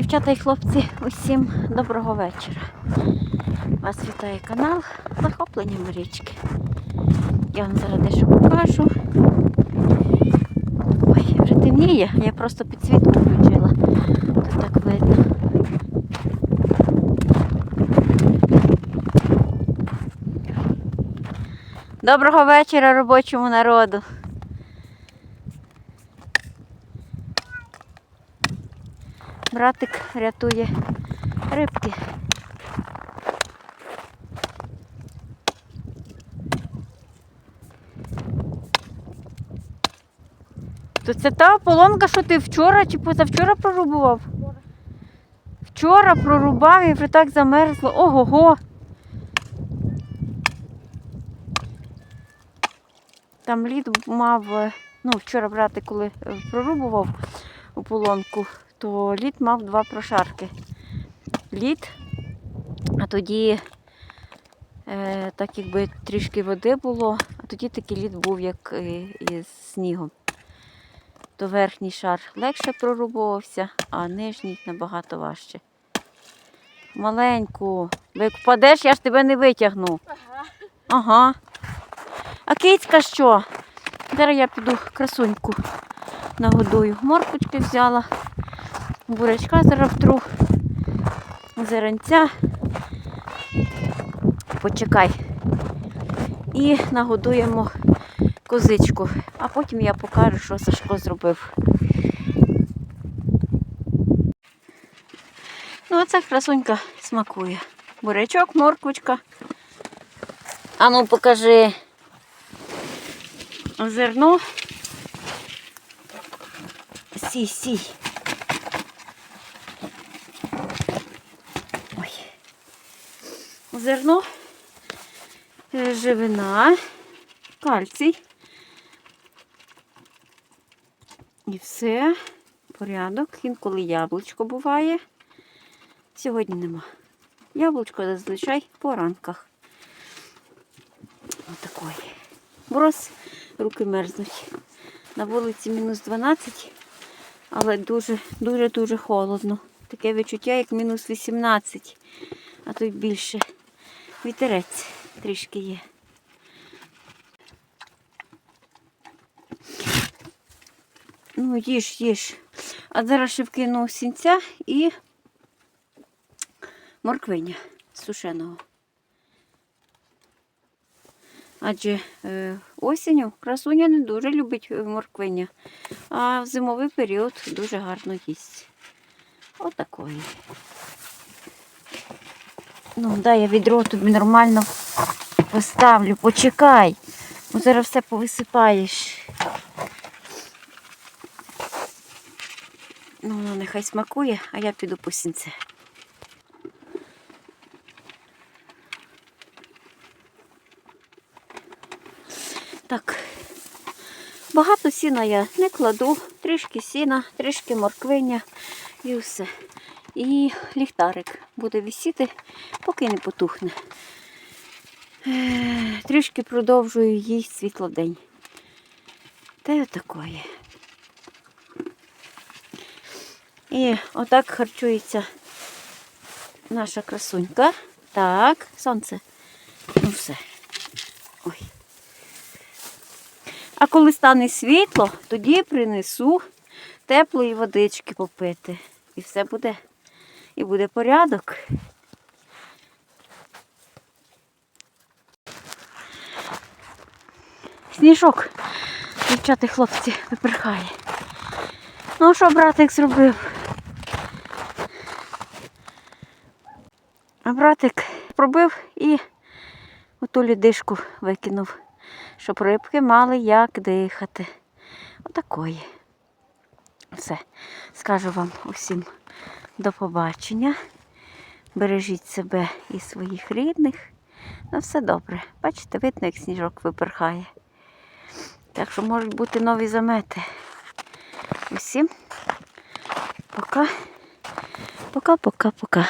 Дівчата і хлопці, усім доброго вечора. Вас вітає канал Захоплення річки. Я вам зараз дещо покажу. Ой, вже темніє, я просто підсвітку включила. Тут так видно. Доброго вечора робочому народу. Братик рятує рибки. То це та поломка, що ти вчора чи позавчора прорубував? Вчора прорубав і вже так замерзло. Ого-го. Там лід мав, е, ну, вчора брати, коли е, прорубував у поломку, то лід мав два прошарки. Лід, а тоді е, так якби трішки води було, а тоді такий лід був, як е, із снігом. То верхній шар легше прорубувався, а нижній набагато важче. Маленьку. Бо як впадеш, я ж тебе не витягну. Ага. Ага. А кицька що? Зараз я піду красуньку нагодую. Морквочки взяла, бурячка зараз втру, зеленця. Почекай. І нагодуємо козичку. А потім я покажу, що Сашко зробив. Ну, оце красунька смакує. Бурячок, морквочка. Ану, покажи. Зерно. Сій, сій. Ой. Зерно, е, живина, кальцій. І все. Порядок. Інколи яблучко буває. Сьогодні нема. Яблучко зазвичай по ранках. Отакої. Мороз, руки мерзнуть. На вулиці мінус 12, але дуже, дуже, дуже холодно. Таке відчуття, як мінус 18, а то й більше. Вітерець трішки є. Ну, їж, їж. А зараз ще вкину сінця і морквиня сушеного. Адже е, осінню красуня не дуже любить е, морквиня, а в зимовий період дуже гарно їсть. Отакої. Ну, дай я відро тобі нормально поставлю. Почекай. Бо зараз все повисипаєш. Ну, воно нехай смакує, а я піду по сінце. Так, багато сіна я не кладу, трішки сіна, трішки морквиня і все. І ліхтарик буде висіти, поки не потухне. Е, Трішки продовжую їй світлодень. Та й отакої. І отак харчується наша красунька. Так, сонце. Ну все. Ой. А коли стане світло, тоді принесу теплої водички попити. І все буде. І буде порядок. Сніжок, дівчата хлопці, виперхає. Ну, що братик зробив? А братик пробив і оту лідишку викинув щоб рибки мали як дихати. Отакої. Все. Скажу вам усім до побачення. Бережіть себе і своїх рідних. На все добре. Бачите, видно, як сніжок виперхає. Так що можуть бути нові замети. Усім пока. Пока-пока-пока.